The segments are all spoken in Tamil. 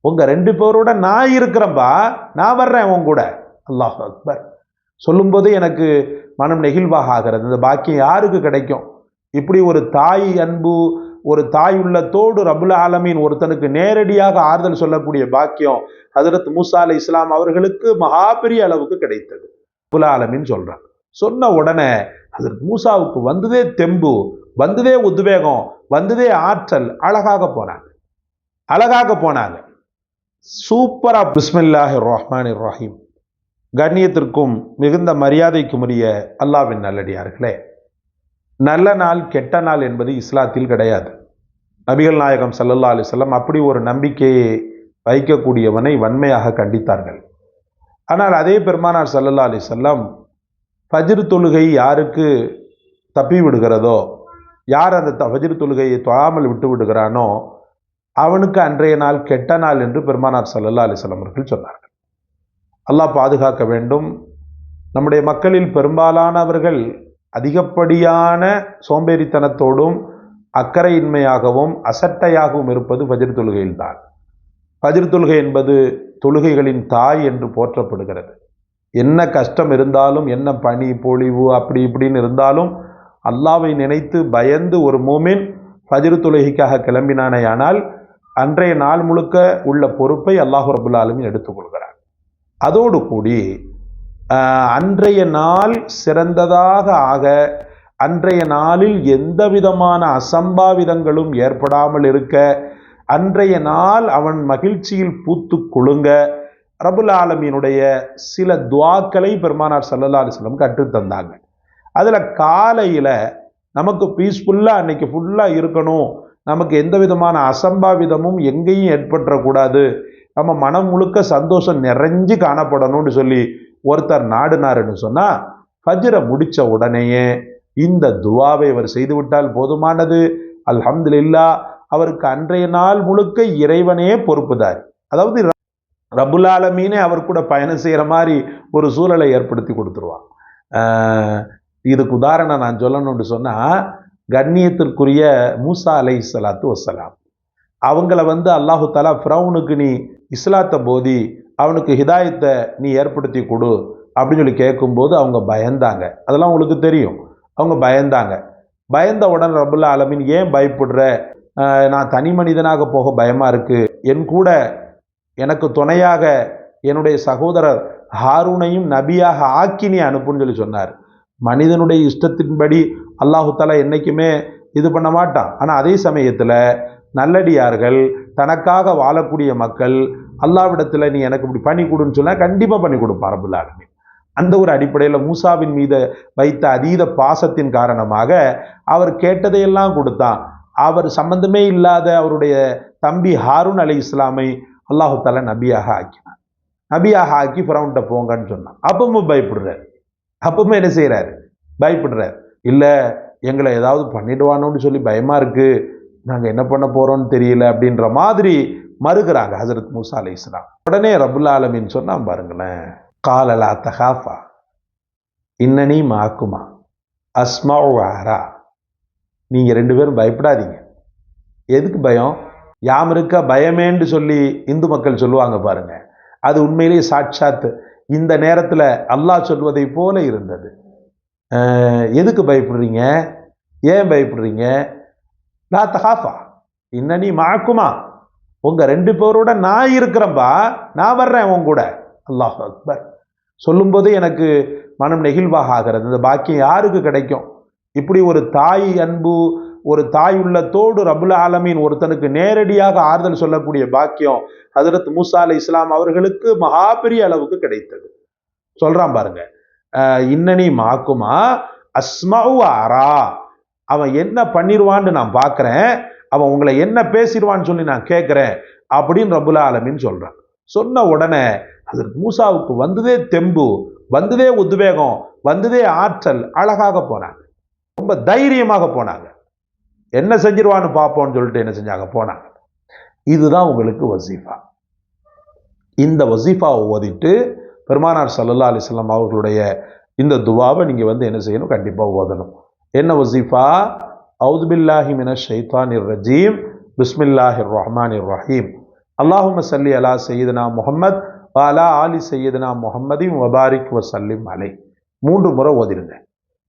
உங்கள் ரெண்டு பேரோட நான் இருக்கிறேன்பா நான் வர்றேன் உன் கூட. அல்லாஹ் அக்பர். சொல்லும்போது எனக்கு மனம் நெகிழ்வாக ஆகிறது. இந்த பாக்கியம் யாருக்கு கிடைக்கும்? இப்படி ஒரு தாய் அன்பு ஒரு தாய் உள்ளத்தோடு ரபுல் ஆலமீன் ஒருத்தனுக்கு நேரடியாக ஆறுதல் சொல்லக்கூடிய பாக்கியம் ஹதரத் மூசா அலி இஸ்லாம் அவர்களுக்கு மகா பெரிய அளவுக்கு கிடைத்தது. ரபுல் ஆலமீன் சொல்கிறான் சொன்ன உடனே ஹதரத் மூசாவுக்கு வந்ததே தெம்பு வந்ததே உத்வேகம் வந்ததே ஆற்றல் அழகாக போனாங்க. அழகாக போனாங்க. சூப்பராக பிஸ்மில்லாஹி ரஹ்மான் இர்ராஹிம் கண்ணியத்திற்கும் மிகுந்த மரியாதைக்கும் உரிய அல்லாவின் நல்லடியார்களே நல்ல நாள் கெட்ட நாள் என்பது இஸ்லாத்தில் கிடையாது. நபிகள் நாயகம் சல்லல்லா அலி வஸல்லம் அப்படி ஒரு நம்பிக்கையை வைக்கக்கூடியவனை வன்மையாக கண்டித்தார்கள். ஆனால் அதே பெருமானார் சல்லல்லா அலி வஸல்லம் ஃபஜ்ர் தொழுகை யாருக்கு தப்பி விடுகிறதோ யார் அந்த த- தொழுகையை தொழாமல் விட்டு விடுகிறானோ அவனுக்கு அன்றைய நாள் கெட்ட நாள் என்று பெருமானார் சல்லல்லா அலிஸ்லாம் அவர்கள் சொன்னார்கள். அல்லாஹ் பாதுகாக்க வேண்டும். நம்முடைய மக்களில் பெரும்பாலானவர்கள் அதிகப்படியான சோம்பேறித்தனத்தோடும் அக்கறையின்மையாகவும் அசட்டையாகவும் இருப்பது பஜிர் தொழுகையில்தான் பஜிர் தொழுகை என்பது தொழுகைகளின் தாய் என்று போற்றப்படுகிறது. என்ன கஷ்டம் இருந்தாலும் என்ன பனி பொழிவு அப்படி இப்படின்னு இருந்தாலும் அல்லாவை நினைத்து பயந்து ஒரு மூமின் பஜிர் தொழுகைக்காக கிளம்பினானேயானால் அன்றைய நாள் முழுக்க உள்ள பொறுப்பை அல்லாஹ் ரபுல் ஆலமின் எடுத்துக்கொள்கிறார் அதோடு கூடி அன்றைய நாள் சிறந்ததாக ஆக அன்றைய நாளில் எந்த விதமான அசம்பாவிதங்களும் ஏற்படாமல் இருக்க அன்றைய நாள் அவன் மகிழ்ச்சியில் பூத்து குலுங்க ரபுல் ஆலமீனுடைய சில துவாக்களை பெருமானார் சல்லல்லா அலிஸ்லம் கற்றுத்தந்தாங்க அதில் காலையில் நமக்கு பீஸ்ஃபுல்லாக அன்னைக்கு ஃபுல்லாக இருக்கணும் நமக்கு எந்த விதமான அசம்பாவிதமும் எங்கேயும் ஏற்பட்டுறக்கூடாது. நம்ம மனம் முழுக்க சந்தோஷம் நிறைஞ்சு காணப்படணும்னு சொல்லி ஒருத்தர் நாடுனாருன்னு சொன்னால் ஃபஜ்ரை முடிச்ச உடனேயே இந்த துவாவை அவர் செய்துவிட்டால் போதுமானது. அல்ஹம்துலில்லாஹ் அவருக்கு அன்றைய நாள் முழுக்க இறைவனே பொறுப்புதார். அதாவது ர- அவர் கூட பயணம் செய்கிற மாதிரி ஒரு சூழலை ஏற்படுத்தி கொடுத்துருவான். இதுக்கு உதாரணம் நான் சொல்லணும்னு சொன்னால் கண்ணியத்திற்குரிய மூசா அலை சலாத்து வசலாம் அவங்கள வந்து அல்லாஹு தாலா ஃப்ரௌனுக்கு நீ இஸ்லாத்தை போதி அவனுக்கு ஹிதாயத்தை நீ ஏற்படுத்தி கொடு அப்படின்னு சொல்லி கேட்கும்போது அவங்க பயந்தாங்க. அதெல்லாம் உங்களுக்கு தெரியும். அவங்க பயந்தாங்க. பயந்த உடனே ரபுல்லா ஆலமின் ஏன் பயப்படுற? நான் தனி மனிதனாக போக பயமாக இருக்குது என் கூட எனக்கு துணையாக என்னுடைய சகோதரர் ஹாரூனையும் நபியாக ஆக்கி நீ அனுப்புன்னு சொல்லி சொன்னார். மனிதனுடைய இஷ்டத்தின்படி அல்லாஹுத்தாலா என்றைக்குமே இது பண்ண மாட்டான். ஆனால் அதே சமயத்தில் நல்லடியார்கள் தனக்காக வாழக்கூடிய மக்கள் அல்லாவிடத்தில் நீ எனக்கு இப்படி பண்ணி கொடுன்னு சொன்னால் கண்டிப்பாக பண்ணி கொடுப்பான் ரபுல் அந்த ஒரு அடிப்படையில் மூசாவின் மீது வைத்த அதீத பாசத்தின் காரணமாக அவர் கேட்டதையெல்லாம் கொடுத்தான். அவர் சம்பந்தமே இல்லாத அவருடைய தம்பி ஹாரூன் அலை இஸ்லாமை அல்லாஹு தாலா நபியாக ஆக்கினான். நபியாக ஆக்கி ஃபிரௌன்ட்ட போங்கன்னு சொன்னான். அப்பவும் பயப்படுறாரு. அப்பவும் என்ன செய்கிறாரு பயப்படுறாரு. இல்லை எங்களை ஏதாவது பண்ணிடுவானோன்னு சொல்லி பயமாக இருக்குது நாங்கள் என்ன பண்ண போகிறோம்னு தெரியல அப்படின்ற மாதிரி மறுக்கிறாங்க ஹசரத் மூசா அலி இஸ்லாம் உடனே ரபுல் ஆலமின்னு சொன்னால் பாருங்களேன் காலலா தகாஃபா இன்னனி மாக்குமா அஸ்மா வாரா நீங்கள் ரெண்டு பேரும் பயப்படாதீங்க. எதுக்கு பயம்? யாம் இருக்க பயமேன்னு சொல்லி இந்து மக்கள் சொல்லுவாங்க பாருங்க. அது உண்மையிலேயே சாட்சாத். இந்த நேரத்தில் அல்லாஹ் சொல்வதை போல இருந்தது. எதுக்கு பயப்படுறீங்க? ஏன் பயப்படுறீங்க? லா தகாஃபா. இன்னனி மாக்குமா? உங்கள் ரெண்டு பேரோட நான் இருக்கிறேன்பா. நான் வர்றேன் உன் கூட. அல்லாஹ் அக்பர். சொல்லும்போது எனக்கு மனம் நெகிழ்வாக ஆகிறது. இந்த பாக்கியம் யாருக்கு கிடைக்கும்? இப்படி ஒரு தாய் அன்பு ஒரு தாய் உள்ளத்தோடு ரபுல் ஆலமீன் ஒருத்தனுக்கு நேரடியாக ஆறுதல் சொல்லக்கூடிய பாக்கியம் ஹசரத் மூசா அலி இஸ்லாம் அவர்களுக்கு மகா பெரிய அளவுக்கு கிடைத்தது. சொல்கிறான் பாருங்கள் இன்னனி மாக்குமா? அஸ்மவு அரா அவன் என்ன பண்ணிடுவான்னு நான் பார்க்குறேன் அவன் உங்களை என்ன பேசிடுவான்னு சொல்லி நான் கேட்குறேன் அப்படின்னு ரபுலா ஆலமின்னு சொல்கிறான் சொன்ன உடனே அதற்கு மூசாவுக்கு வந்ததே தெம்பு வந்ததே உத்வேகம் வந்ததே ஆற்றல் அழகாக போனாங்க. ரொம்ப தைரியமாக போனாங்க. என்ன செஞ்சிருவான்னு பார்ப்போம்னு சொல்லிட்டு என்ன செஞ்சாங்க? போனாங்க. இதுதான் உங்களுக்கு வசீஃபா. இந்த வசீஃபாவை ஓதிட்டு பெருமானார் சல்லல்லா அலிஸ்லாம் அவர்களுடைய இந்த துவாவை நீங்கள் வந்து என்ன செய்யணும்? கண்டிப்பாக ஓதணும். என்ன வசீஃபா அவுதுபில்லாஹி மின ஷைத்தான் இர் ரஜீம். பிஸ்மில்லாஹிர் ரஹ்மான் இர் ரஹீம். அல்லாஹும சல்லி அலா சையதுனா முகமத் அலா ஆலி சையதுனா முகமதியும் வபாரிக் வசல்லிம் அலை. மூன்று முறை ஓதிருங்க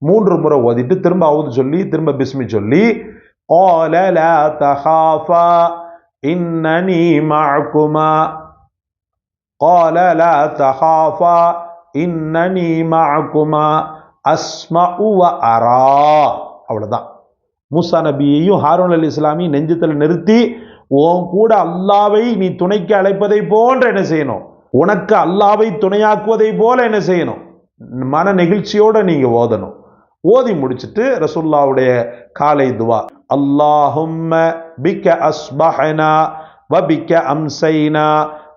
மூன்று முறை ஓதிட்டு திரும்ப அவுது சொல்லி திரும்ப பிஸ்மி சொல்லி ஓ லா தஹாஃபா இன்னனி மாக்குமா قال لا تخافا إنني معكما أسمع وأرى அவ்வளவுதான் மூசா நபியையும் ஹாரூன் அலி இஸ்லாமியும் நெஞ்சத்தில் நிறுத்தி உன் கூட அல்லாவை நீ துணைக்கு அழைப்பதை போன்ற என்ன செய்யணும் உனக்கு அல்லாவை துணையாக்குவதை போல என்ன செய்யணும் மன நெகிழ்ச்சியோட நீங்க ஓதணும் ஓதி முடிச்சிட்டு ரசுல்லாவுடைய காலை துவா அல்லாஹும்ம பிக்க அஸ்பஹனா வபிக்க அம்சைனா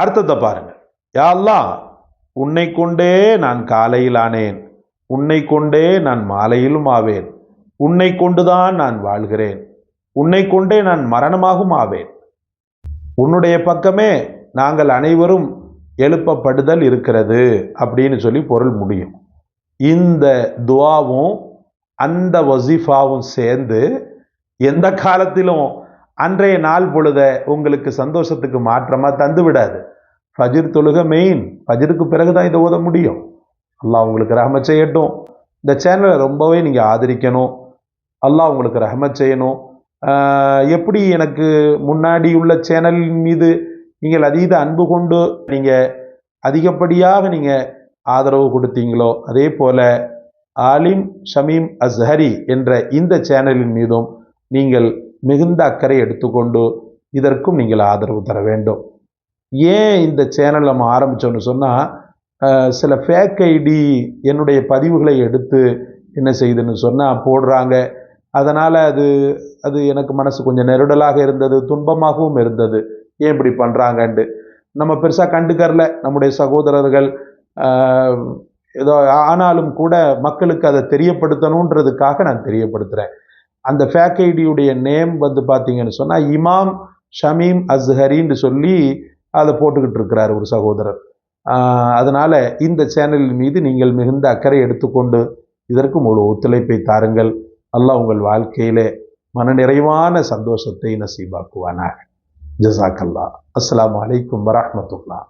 அர்த்தத்தை பாருங்க. யாரெல்லாம் உன்னை கொண்டே நான் காலையில் ஆனேன். உன்னை கொண்டே நான் மாலையிலும் ஆவேன். உன்னை கொண்டுதான் நான் வாழ்கிறேன். உன்னை கொண்டே நான் மரணமாகவும் ஆவேன். உன்னுடைய பக்கமே நாங்கள் அனைவரும் எழுப்பப்படுதல் இருக்கிறது அப்படின்னு சொல்லி பொருள் முடியும். இந்த துவாவும் அந்த வசீஃபாவும் சேர்ந்து எந்த காலத்திலும் அன்றைய நாள் பொழுத உங்களுக்கு சந்தோஷத்துக்கு மாற்றமாக தந்து விடாது. ஃபஜிர் தொழுக மெயின் ஃபஜிருக்கு பிறகுதான் இதை ஓத முடியும். அல்லாஹ் உங்களுக்கு ரகம செய்யட்டும். இந்த சேனலை ரொம்பவே நீங்கள் ஆதரிக்கணும். அல்லாஹ் உங்களுக்கு ரகம செய்யணும். எப்படி எனக்கு முன்னாடி உள்ள சேனலின் மீது நீங்கள் அதீத அன்பு கொண்டு நீங்கள் அதிகப்படியாக நீங்கள் ஆதரவு கொடுத்தீங்களோ அதே போல் ஆலிம் ஷமீம் அஸ்ஹரி என்ற இந்த சேனலின் மீதும் நீங்கள் மிகுந்த அக்கறை எடுத்துக்கொண்டு இதற்கும் நீங்கள் ஆதரவு தர வேண்டும். ஏன் இந்த சேனல் நம்ம ஆரம்பித்தோன்னு சொன்னால் சில ஃபேக் ஐடி என்னுடைய பதிவுகளை எடுத்து என்ன செய்யுதுன்னு சொன்னால் போடுறாங்க. அதனால் அது அது எனக்கு மனசு கொஞ்சம் நெருடலாக இருந்தது துன்பமாகவும் இருந்தது. ஏன் இப்படி பண்ணுறாங்கன்ட்டு நம்ம பெருசாக கண்டுக்கறல. நம்முடைய சகோதரர்கள் ஏதோ ஆனாலும் கூட மக்களுக்கு அதை தெரியப்படுத்தணுன்றதுக்காக நான் தெரியப்படுத்துகிறேன் அந்த ஃபேக் ஐடியுடைய நேம் வந்து பார்த்தீங்கன்னு சொன்னால் இமாம் ஷமீம் அஸ்ஹரின்னு சொல்லி அதை போட்டுக்கிட்டு இருக்கிறார் ஒரு சகோதரர். அதனால் இந்த சேனலின் மீது நீங்கள் மிகுந்த அக்கறை எடுத்துக்கொண்டு இதற்கு முழு ஒத்துழைப்பை தாருங்கள். அல்லாஹ் உங்கள் வாழ்க்கையிலே மனநிறைவான சந்தோஷத்தை நசீபாக்குவானாக. ஜசாக்கல்லா அஸ்லாம் வலைக்கம் வரமத்துல்லா